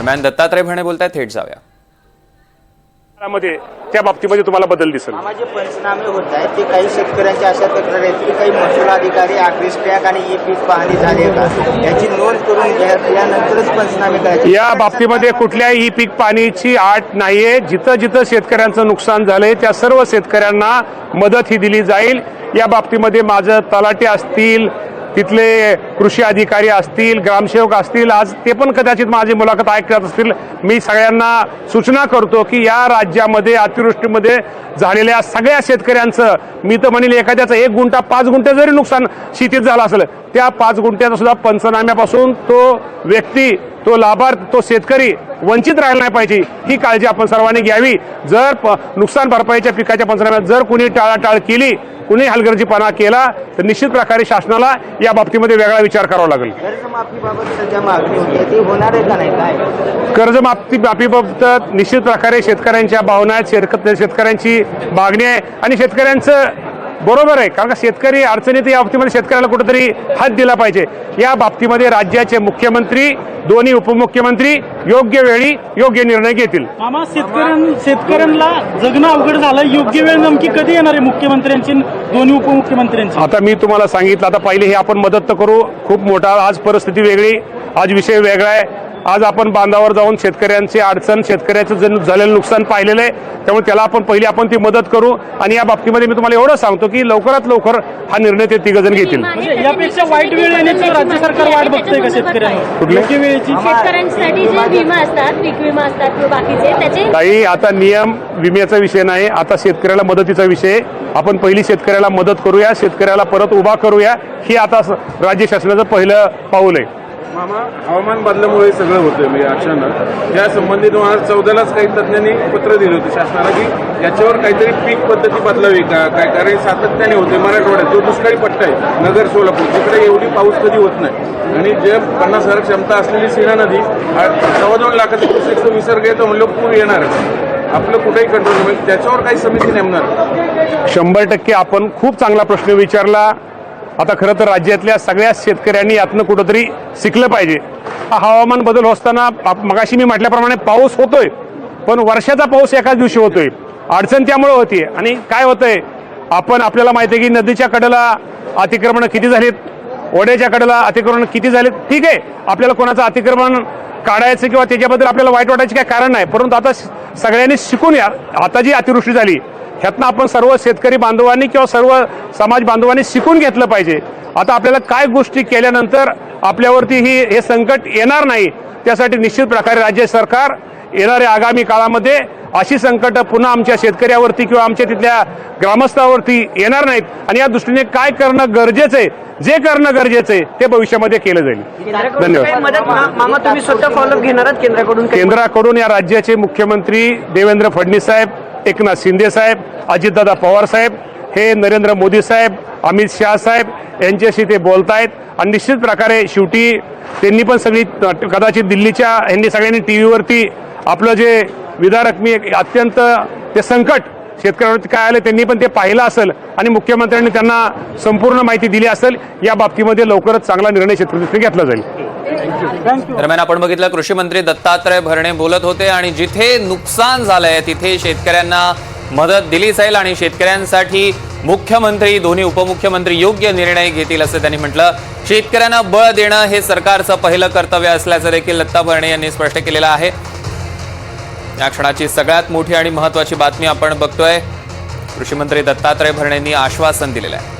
दरम्यान दत्तात्रय भरणे बोलताय थेट जाऊया. मध्ये त्या बाबतीमध्ये तुम्हाला बदल दिसेल. जे पंचनामे होत आहेत. ते काही शेतकऱ्यांच्या अशा तक्रारी आहेत की काही महसूल अधिकारी आकृष टॅग आणि ई पीक पाहणी झाली का? याची नोंद करून घेतल्यानंतरच पंचनामे करायचे. या बाबतीमध्ये कुठल्याही पीक पाणीची आट नाहीये. जिथं जिथं शेतकऱ्यांचं नुकसान झालंय त्या सर्व शेतकऱ्यांना मदत ही दिली जाईल. या बाबतीमध्ये माझं तलाटे असतील तिथले कृषी अधिकारी असतील ग्रामसेवक असतील आज ते पण कदाचित माझी मुलाखत ऐकत असतील. मी सगळ्यांना सूचना करतो की या राज्यामध्ये अतिवृष्टीमध्ये झालेल्या सगळ्या शेतकऱ्यांचं मी तर म्हणेल एखाद्याचं एक गुंठा पाच गुंठे जरी नुकसान शेतीत झालं असेल त्या पाच गुंठ्याचा सुद्धा पंचनाम्यापासून तो व्यक्ती तो लाभार्थ तो शेतकरी वंचित राहिला नाही पाहिजे. ही काळजी आपण सर्वांनी घ्यावी. जर प- नुकसान भरपाईच्या पिकाच्या पंचनाम्यात जर कुणी टाळाटाळ केली कुणी हलगर्जीपणा केला तर निश्चित प्रकारे शासनाला या बाबतीमध्ये वेगळा विचार करावा लागेल. कर्जमाफी माफीबाबत निश्चित प्रकारे शेतकऱ्यांच्या भावना आहेत. शेतक शेतकऱ्यांची मागणी आहे. आणि शेतकऱ्यांचं बरोबर आहे कारण का शेतकरी अडचणीत या बाबतीमध्ये शेतकऱ्याला कुठेतरी हात दिला पाहिजे. या बाबतीमध्ये राज्याचे मुख्यमंत्री दोन्ही उपमुख्यमंत्री योग्य वेळी योग्य निर्णय घेतील. मामा शेतकऱ्यां शेतकऱ्यांना जगणं अवघड झालं योग्य वेळ नेमकी कधी येणार आहे मुख्यमंत्र्यांची दोन्ही उपमुख्यमंत्र्यांची? आता मी तुम्हाला सांगितलं आता पहिले हे आपण मदत तर करू खूप मोठा आज परिस्थिती वेगळी आज विषय वेगळा आहे. आज आपण बांधावर जाऊन शेतकऱ्यांची अडचण शेतकऱ्याचं जन झालेलं नुकसान पाहिलेलं आहे त्यामुळे त्याला आपण पहिली आपण ती मदत करू आणि या बाबतीमध्ये मी तुम्हाला एवढं सांगतो की लवकरात लवकर हा निर्णय ते तिघजण घेतील म्हणजे यापेक्षा वाईट वेळ येण्याची राज्य सरकार वाट बघतंय का शेतकऱ्यांना कुठले? योग्य वेळेची शेतकऱ्यांसाठी जे विमा असतात पीक विमा असतात किंवा बाकीचे त्याचे काही आता नियम विम्याचा विषय नाही आता शेतकऱ्याला मदतीचा विषय आहे. आपण पहिली शेतकऱ्याला मदत करूया शेतकऱ्याला परत उभा करूया ही आता राज्य शासनाचं पहिलं पाऊल आहे मामा हवामान बदलामुळे सगळं होतंय म्हणजे अचानक. या संबंधी दोन हजार चौदालाच काही तज्ज्ञांनी पत्र दिले होते शासनाला की याच्यावर काहीतरी पीक पद्धती बदलावी का? काय? कारण सातत्याने होते मराठवाड्यात. जो दुष्काळी पट्टा आहे नगर सोलापूर तिकडे एवढी पाऊस कधी होत नाही. आणि जे पन्नास हजार क्षमता असलेली सीना नदी सव्वा दोन लाखाचा क्युसेकचा विसर्ग येतो म्हणलं पूर येणार आपलं कुठेही कंट्रोल म्हणजे त्याच्यावर काही समिती नेमणार? शंभर टक्के आपण खूप चांगला प्रश्न विचारला. आता खरं तर राज्यातल्या सगळ्या शेतकऱ्यांनी यातनं कुठंतरी शिकलं पाहिजे. हा हवामान बदल असताना मगाशी मी म्हटल्याप्रमाणे पाऊस होतोय पण वर्षाचा पाऊस एकाच दिवशी होतोय. अडचण त्यामुळे होती आणि काय होतंय? आपण आपल्याला माहिती आहे की नदीच्या कडेला अतिक्रमण किती झालीत? ओढ्याच्या कडेला अतिक्रमण किती झाले ठीक आहे. आपल्याला कोणाचं अतिक्रमण काढायचं किंवा त्याच्याबद्दल आपल्याला वाईट वाटायचे काय कारण नाही. परंतु आता सगळ्यांनी शिकून या. आता जी अतिवृष्टी झाली ह्यातनं आपण सर्व शेतकरी बांधवांनी किंवा सर्व समाज बांधवांनी शिकून घेतलं पाहिजे. आता आपल्याला काय गोष्टी केल्यानंतर आपल्यावरती ही हे संकट येणार नाही. त्यासाठी निश्चित प्रकारे राज्य सरकार येणाऱ्या आगामी काळामध्ये अशी संकट पुन्हा आमच्या शेतकऱ्यावरती किंवा आमच्या तिथल्या ग्रामस्थावरती येणार नाहीत. आणि या दृष्टीने काय करणं गरजेचं आहे जे करणं गरजेचं आहे ते भविष्यामध्ये केलं जाईल. धन्यवाद. मदत मा- मामा तुम्ही स्वतः फॉलोअप घेणार आहात केंद्राकडून? केंद्राकडून या राज्याचे मुख्यमंत्री देवेंद्र फडणवीस साहेब एकनाथ शिंदे साहेब अजितदादा पवार साहेब हे नरेंद्र मोदी साहेब अमित शहा साहेब यांच्याशी ते बोलतायत. आणि निश्चित प्रकारे शेवटी त्यांनी पण सगळी कदाचित दिल्लीच्या यांनी सगळ्यांनी टी व्हीवरती आपलं जे विदारक मी एक अत्यंत ते संकट शेतकऱ्यांवरती काय आलं त्यांनी पण ते पाहिलं असेल आणि मुख्यमंत्र्यांनी त्यांना संपूर्ण माहिती दिली असेल या बाबतीमध्ये लवकरच चांगला निर्णय शेतकरी घेतला जाईल. दरम्यान आपण बघितलं कृषी मंत्री दत्तात्रय भरणे बोलत होते आणि जिथे नुकसान झालंय तिथे शेतकऱ्यांना मदत दिली जाईल आणि शेतकऱ्यांसाठी मुख्यमंत्री दोन्ही उपमुख्यमंत्री योग्य निर्णय घेतील असं त्यांनी म्हटलं. शेतकऱ्यांना बळ देणं हे सरकारचं पहिलं कर्तव्य असल्याचं देखील दत्ता भरणे यांनी स्पष्ट केलेलं आहे. या क्षणाची सगळ्यात मोठी आणि महत्वाची बातमी आपण बघतोय. कृषी मंत्री दत्तात्रय भरणेंनी आश्वासन दिलेलं आहे.